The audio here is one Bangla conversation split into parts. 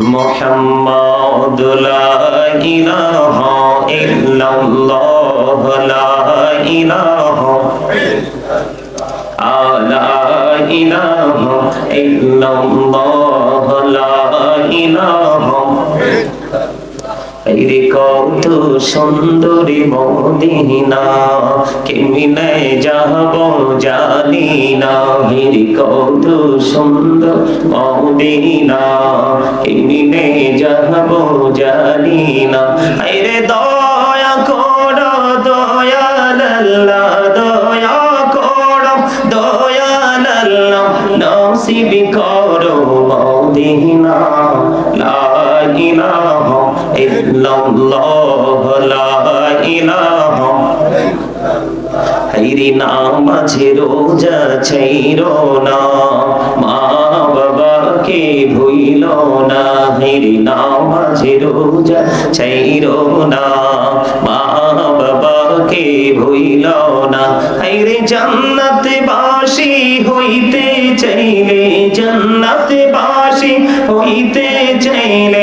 মোহাম্মদ লা ইলাহা ইল্লাল্লাহ লা ইলাহা আলা ইলাহা ইল্লাল্লাহ লা ইলাহা কত সুন্দরী মদিনা, কেমিনে যাব জানি না। হিরি কত সুন্দর মদিনা, কেমিনে যাব জানি না। আইরে দয়া কর দয়াল আল্লাহ হাইরি নামাজে রোজা ছাইরো না। মা বাবাকে ভুইল না হাইরি নামাজে রোজা ছাইরো না। মা বাবাকে ভুইল না হাইরে জান্নাত বাসি হইতে চাইলে জান্নাত বাসি হইতে চাইলে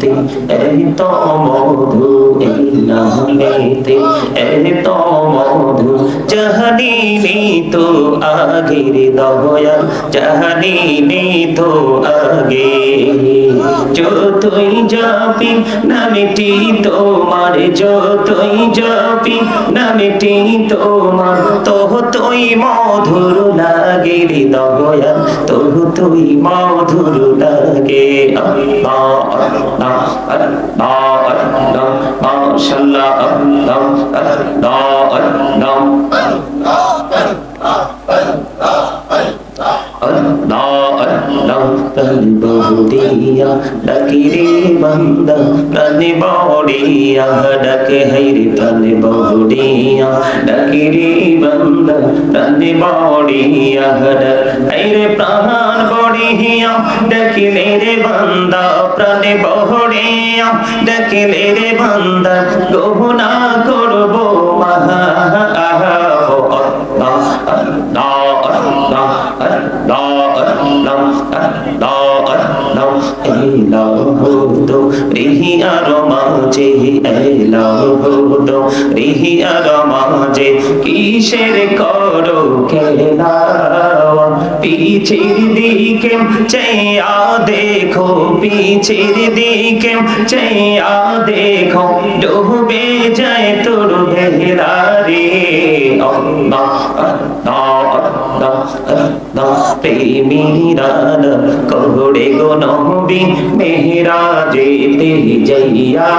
ইন্নাহুমিতে এত মধু ইন্নাহুমিতে এত মধু জাহানিনি তো আগের দয়া জাহানিনি তো আগে যতই যাবি নামটি তোমার যতই যাবি নামটি তোমার তো তুই মধুর লাগে রে দয়া তো তুই মধুর লাগে আল্লাহ আল্লাহ আল্লাহ আল্লাহ মাশাআল্লাহ আল্লাহ আল্লাহ আল্লাহ আল্লাহ আল্লাহ বহুদিয়া ডাকিরে বন্দা প্রাণে বড়িয়া ডাকে হাইরে প্রাণে বহুদিয়া ডাকিরে বন্দা প্রাণে বড়িয়া হাইরে প্রাণ বড়িয়া বড়িয়া হুদো রিহি আর মাঝে এলাম হুদো রিহি আর মাঝে কিসের করো খেলা? পিছের দিকে, চেয়া দেখো, পিছের দিকে, চেয়া দেখো, ডুবে যায় তোর বেহরা রে আল্লাহ আল্লাহ আল্লাহ আল্লাহ প্রেমীরান করুড়ে গো নবী মেহরা যেতে যাইয়া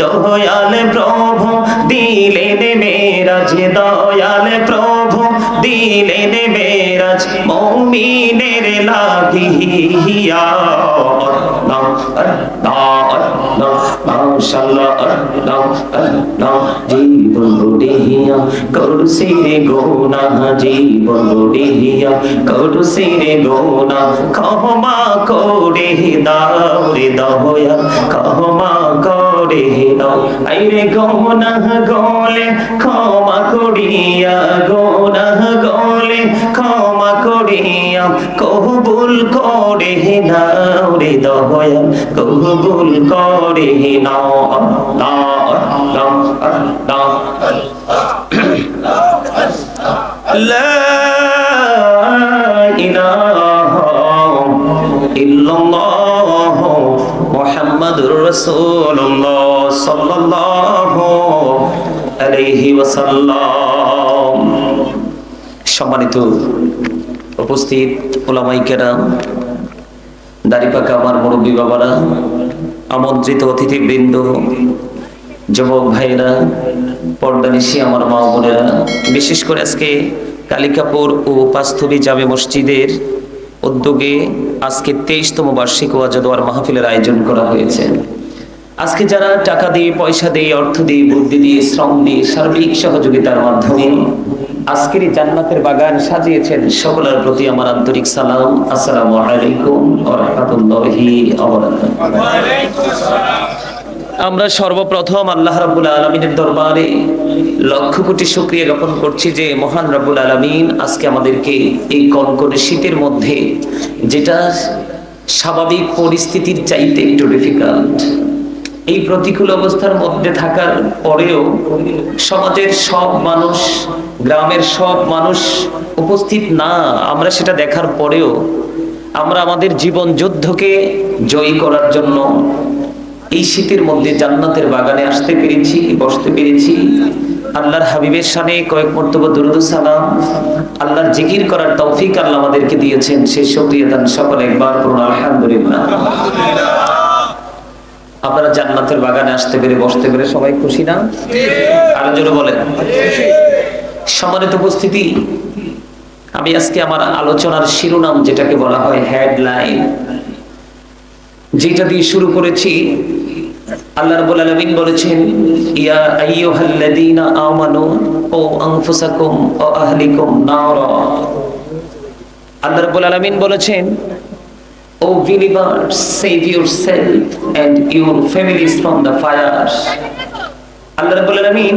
দয়াল প্রভু, দিলেন মেরাজ দয়াল প্রভু দিলেন মেরাজ মৌমিনের লাগিয়া ক্ষমা করে দাও রে দয়া ক্ষমা করে দাও আইরে গোনা গোলে ক্ষমা করিয়া গোনা গোলে ক্ষমা করিয়া কবুল করে নাও রে দয়া কবুল করে নাও আল্লাহ আল্লাহ আল্লাহ لا إله إلا الله সম্মানিত উপস্থিত ওলামাই কেরাম, দাড়িপাকা আমার মুরব্বী বাবারা, আমন্ত্রিত অতিথিবৃন্দ, যুবক ভাইরা পর্দানিশি আমার মা বোনেরা, বিশেষ করে আজকে কালিকাপুর ও পাস্তবী জামে মসজিদের উদ্যোগে আজকে তেইশতম বার্ষিক ওয়াজদোয়ার মাহফিলের আয়োজন করা হয়েছে। আজকে যারা টাকা দিয়ে, পয়সা দিয়ে, অর্থ দিয়ে, বুদ্ধি দিয়ে, শ্রম দিয়ে সার্বিক সহযোগিতার মাধ্যমে আজকের জান্নাতের বাগান সাজিয়েছেন, সকলের প্রতি আমার আন্তরিক সালাম। আসসালামু আলাইকুম রাহমাতুল্লাহি ওয়া আমরা সর্বপ্রথম আল্লাহ রাব্বুল আলমিনের দরবারে লক্ষ কোটি শুক্রিয়া জ্ঞাপন করছি যে মহান রাব্বুল আলমিন আজকে আমাদেরকে এই কনকনে শীতের মধ্যে যেটা স্বাভাবিক পরিস্থিতির চাইতে একটু ডিফিকাল্ট এই প্রতিকূল অবস্থার মধ্যে থাকার পরেও সমাজের সব মানুষ, গ্রামের সব মানুষ উপস্থিত না, আমরা সেটা দেখার পরেও আমরা আমাদের জীবন যুদ্ধকে জয়ী করার জন্য এই শীতের মধ্যে জান্নাতের বাগানে আসতে পেরেছি, বসতে পেরেছি। আল্লাহর হাবিবের সামনে কয়েক মর্তব্য দুরুদ সালাম। আল্লাহর জিকির করার তৌফিক আল্লাহ আমাদেরকে দিয়েছেন। সেই শুকরিয়া দান সকলে একবার করুন আলহামদুলিল্লাহ। আপনারা জান্নাতের বাগানে আসতে পেরে বসতে পেরে সবাই খুশি না? আরও জোরে বলেন। সম্মানিত উপস্থিতি আমি আজকে আমার আলোচনার শিরোনাম যেটাকে বলা হয় হেডলাইন যেটা দিয়ে শুরু করেছি আল্লাহ রাব্বুল আলামিন বলেছেন, ইয়া আইয়ুহাল্লাযীনা আমানু ও আনফুসাকুম ওয়া আহলিকুম নারা। আল্লাহ রাব্বুল আলামিন বলেছেন, O believers, save yourself and your families from the fire আল্লাহ রাব্বুল আলামিন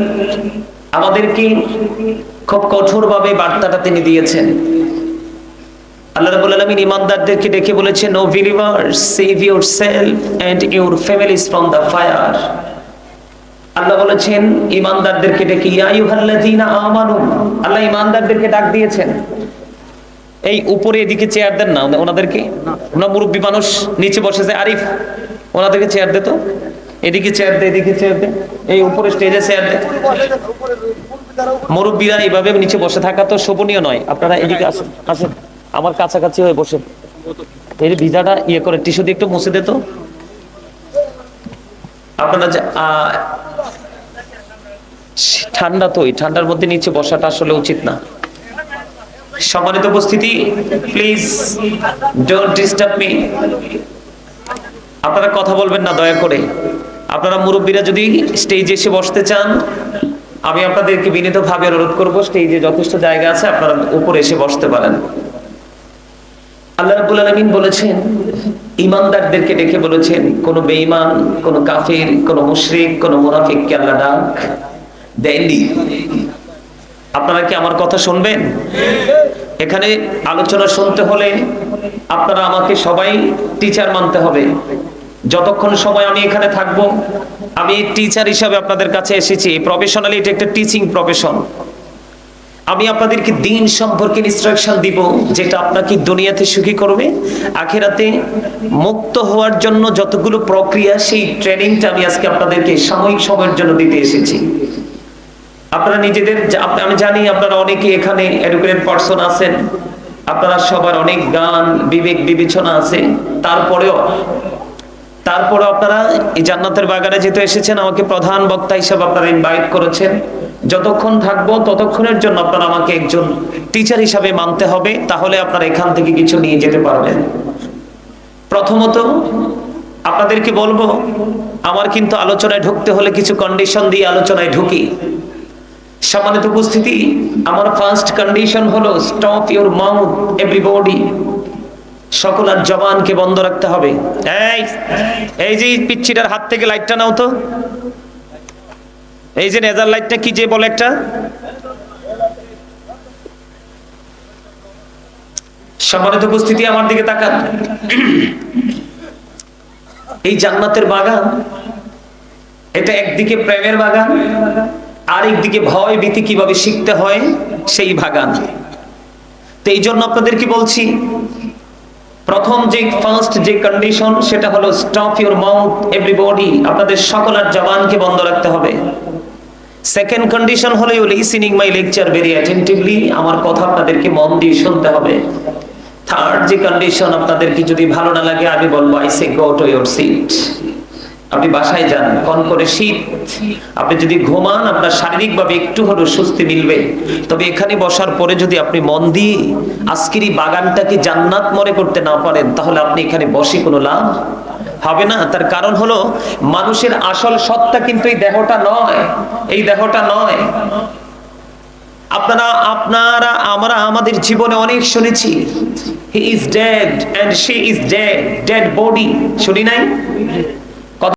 আমাদেরকে খুব কঠোরভাবে বার্তাটা তিনি দিয়েছেন। আল্লাহ ডেকে বলেছেন ফায়ার ডাক দিয়েছেন। এই উপরে এদিকে চেয়ার দেন না ওনাদেরকে। ওনার মুরব্বী মানুষ, নিচে বসেছে আরিফ। ওনাদেরকে চেয়ার দে তো। এদিকে চেয়ার দে, এদিকে চেয়ার দে। এই উপরে স্টেজে চেয়ার দে। মুরব্বীরা এইভাবে নিচে বসে থাকা তো শোভনীয় নয়। আপনারা এদিকে আসেন আসেন। আমার কাছাকাছি হয়ে বসে। এই ভিজাটা ইয়ে করে টিস্যু দিয়ে একটু মুছে দে তো। আপনারা যে, ঠান্ডা তো ঠান্ডার মধ্যে নিচে বসাটা আসলে উচিত না। সম্মানিত উপস্থিতি প্লিজ ডোন্ট ডিস্টার্ব মি আপনারা কথা বলবেন না দয়া করে। আপনারা মুরব্বীরা যদি স্টেজে এসে বসতে চান আমি আপনাদেরকে বিনীতভাবে অনুরোধ করব স্টেজে যথেষ্ট জায়গা আছে আপনারা উপরে এসে বসতে পারেন। আল্লাহ রাব্বুল আলামিন বলেছেন ইমানদারদেরকে ডেকে বলেছেন, কোন বেঈমান, কোন কাফির, কোন মুশরিক, কোন মুনাফিককে আল্লাহ ডাক দেননি। আপনারা কি আমার কথা শুনবেন? এখানে আলোচনা শুনতে হলে আপনারা আমাকে সবাই টিচার মানতে হবে। যতক্ষণ সময় আমি এখানে থাকব, আমি টিচার হিসাবে আপনাদের কাছে এসেছি। প্রফেশনালি এটা একটা টিচিং প্রফেশন আমি আপনাদেরকে দিন সম্পর্কে ইনস্ট্রাকশন দিব যেটা আপনাকে দুনিয়াতে সুখী করবে, আখেরাতে মুক্ত হওয়ার জন্য যতগুলো প্রক্রিয়া, সেই ট্রেনিংটা আমি আজকে আপনাদেরকে সাময়িক সময়ের জন্য দিতে এসেছি। আপনারা নিজেদের আমি জানি আপনারা অনেকে এখানে এডুকেটেড পার্সন আছেন, আপনারা সবার অনেক গান বিবেক, বিবেচনা আছে, তারপরেও তারপরে আপনারা এই জান্নাতের বাগানে যেতে এসেছেন, আমাকে প্রধান বক্তা হিসাবে আপনারা ইনভাইট করেছেন। যতক্ষণ থাকব ততক্ষণের জন্য আপনার আমাকে একজন টিচার হিসাবে মানতে হবে, তাহলে আপনারা এখান থেকে কিছু নিয়ে যেতে পারবেন। প্রথমত, আপনাদেরকে বলব, আমার কিন্তু আলোচনায় ঢুকতে হলে কিছু কন্ডিশন দিয়ে আলোচনায় ঢুকি। সম্মানিত উপস্থিতি, আমার ফার্স্ট কন্ডিশন হলো স্টপ ইউর মাউথ এভরিবডি সকল আর জবানকে বন্ধ রাখতে হবে। এই এই যে পিচ্ছিটার হাত থেকে লাইটটা নাও তো। এই যে নেজার লাইটটা কি যে বলে একটা? সম্মানিত উপস্থিতি, আমার দিকে তাকান। এই জান্নাতের বাগান, এটা একদিকে প্রেমের বাগান আরেক দিকে ভয় ভীতি কীভাবে শিখতে হয়, সেই বাগান। তো এই জন্য আপনাদেরকে বলছি, প্রথম যে ফার্স্ট যে কন্ডিশন সেটা হলো স্টপ ইউর মাউথ এভরিবডি আপনাদের সকলের জবানকে বন্ধ রাখতে হবে। সেকেন্ড কন্ডিশন হলো you listening my lecture very attentively আমার কথা আপনাদেরকে মন দিয়ে শুনতে হবে। থার্ড যে কন্ডিশন আপনাদেরকে যদি ভালো না লাগে, আমি বলব I say go to your seat আপনি বাসায় যান, কন করে শীত। আপনি যদি ঘুমান, আপনার শারীরিকভাবে একটু হলেও স্বস্তি মিলবে। তবে এখানে বসার পরে যদি আপনি মন দিয়ে আজকের এই বাগানটাকে জান্নাত মনে করতে না পারেন, তাহলে আপনি এখানে বসে কোনো লাভ হবে না। তার কারণ হলো, মানুষের আসল সত্তা কিন্তু এই দেহটা নয়। এই দেহটা নয়। আপনারা আপনারা, আমরা আমাদের জীবনে অনেক শুনেছি, he is dead and she is dead. Dead body, শুনি নাই?